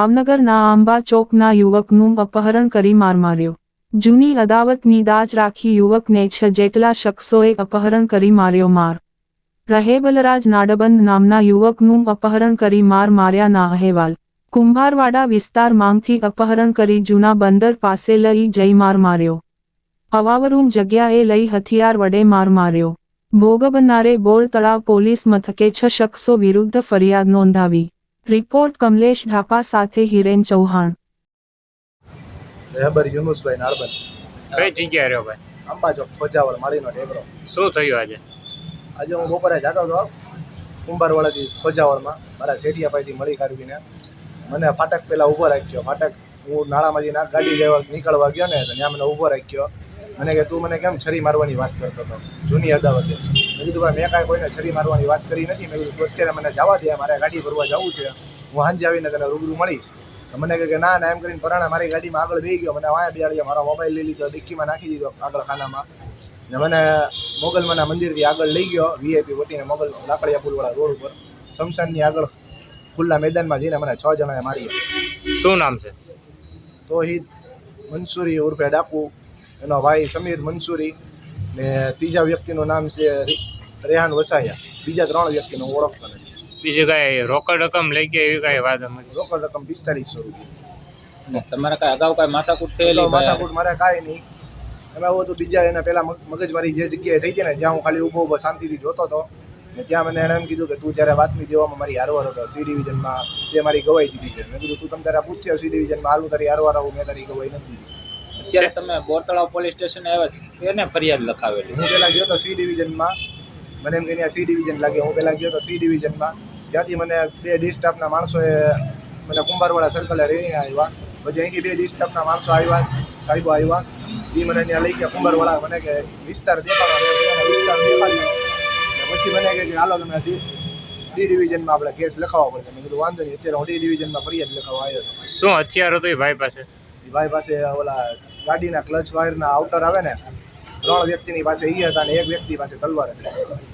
ભાવનગરના આંબા ચોકના યુવકનું અપહરણ કરી માર માર્યો. જૂની અદાવતની દાજ રાખી યુવકને છ જેટલા શખ્સોએ અપહરણ કરી માર્યો માર. રહેબલરાજ નાડબંધ નામના યુવકનું અપહરણ કરી માર માર્યાના અહેવાલ. કુંભારવાડા વિસ્તાર માંગથી અપહરણ કરી જૂના બંદર પાસે લઈ જઈ માર માર્યો. અવાવરૂમ જગ્યાએ લઈ હથિયાર વડે માર માર્યો. ભોગ બનનારે બોળ તળાવ પોલીસ મથકે છ શખ્સો વિરુદ્ધ ફરિયાદ નોંધાવી. રિપોર્ટ કમલેશ ઢાપા સાથે હિરેન ચૌહાણ. રહેબર યુનુસભાઈ નાળબન કઈ જગ્યાએ રહ્યો ભાઈ? અંબા ચોક ખોજાવળ માળીનો ટેકરો શું થયું આજે? આજે હું બપોરે જાતો હતો કુંભારવાડાથી ખોજાવળમાં મારા શેઠિયાભાઈથી મળી કાઢવીને મને ફાટક પહેલાં ઊભો રાખ્યો. ફાટક હું નાળામાંથી ના ગાડી લેવા નીકળવા ગયો ને તો ત્યાં મને ઊભો રાખ્યો. મને કે તું મને કેમ છરી મારવાની વાત કરતો હતો? જૂની અદાવતે. મેં કીધું ભાઈ મેં કાંઈ કોઈને છરી મારવાની વાત કરી નથી. મેં કીધું અત્યારે મને જવા દે મારે ગાડી ભરવા જવું છે. હું સાંજે આવીને તને રૂબરૂ મળીશ. તો મને કહે કે ના ના એમ કરીને પરાણા મારી ગાડીમાં આગળ બેસી ગયો. મને વાયા બેહાડ્યો મારો મોબાઈલ લઈ લીધો ડિક્કીમાં નાખી દીધો આગળ ખાનામાં ને મને મોગલમાના મંદિરથી આગળ લઈ ગયો વીઆઈપી વટીને મોગલ લાકડિયા પુલવાળા રોડ ઉપર. શમશાનની આગળ ખુલ્લા મેદાનમાં જઈને મને છ જણાએ મારી શું નામ છે? તોહિદ મંસૂરી ઉર્ફે ડાકુ. એનો ભાઈ સમીર મંસૂરી. ને ત્રીજા વ્યક્તિનું નામ છે રેહાન વસાયા. બીજા ત્રણ વ્યક્તિનો હું ઓળખતો નથી. બીજું કાંઈ રોકડ રકમ લઈ ગયા એવી કાંઈ વાત અમારી? રોકડ રકમ પિસ્તાલીસો રૂપિયા. તમારે કાંઈ અગાઉ કાંઈ માથાકૂટ થયેલો તો માથાકૂટ મારે કાંઈ નહીં. એમાં એવું હતું બીજા એના પહેલાં મગજમારી જે જગ્યાએ થઈ હતી ને જ્યાં હું ખાલી ઊભો ઊભો શાંતિથી જોતો હતો. ને ત્યાં મને એણે એમ કીધું કે તું જ્યારે બાતમી દેવામાં મારી હારવાર હતો સી ડિવિઝનમાં તે મારી ગવાઈ દીધી છે. મેં કીધું તું તમે તારા પૂછ્યો સી ડિવિઝનમાં હાલું તારી હારવાર આવું મેં તારી ગવાઈ નથી દીધી. અત્યારે તમે બોરતળાવ પોલીસ સ્ટેશન આવ્યા એને ફરિયાદ લખાવેલી. હું પહેલાં ગયો તો સી ડિવિઝનમાં. મને એમ કે ત્યાં સી ડિવિઝન લાગે. હું પહેલાં ગયો તો સી ડિવિઝનમાં. ત્યાંથી મને બે ડિસ્ટાફના માણસોએ મને કુંભારવાળા સર્કલે રહીને આવ્યા. પછી અહીંથી બે ડિસ્ટાફના માણસો આવ્યા સાહેબો આવ્યા. એ મને ત્યાં લઈ ગયા. કુંભારવાળા મને કે વિસ્તાર દેખાડો. વિસ્તાર દેખાડ્યો. પછી મને કહે કે હાલો તમે ડી ડિવિઝનમાં આપણે કેસ લખાવવા પડે. મેં કીધું વાંધો નહીં. અત્યારે હું ડી ડિવિઝનમાં ફરિયાદ લખાવવા આવ્યો શું હથિયાર તો એ ભાઈ પાસે? ભાઈ પાસે ઓલા ગાડીના ક્લચ વાયરના આઉટર આવે ને, ત્રણ વ્યક્તિની પાસે એ હતા અને એક વ્યક્તિ પાસે તલવાર હતી.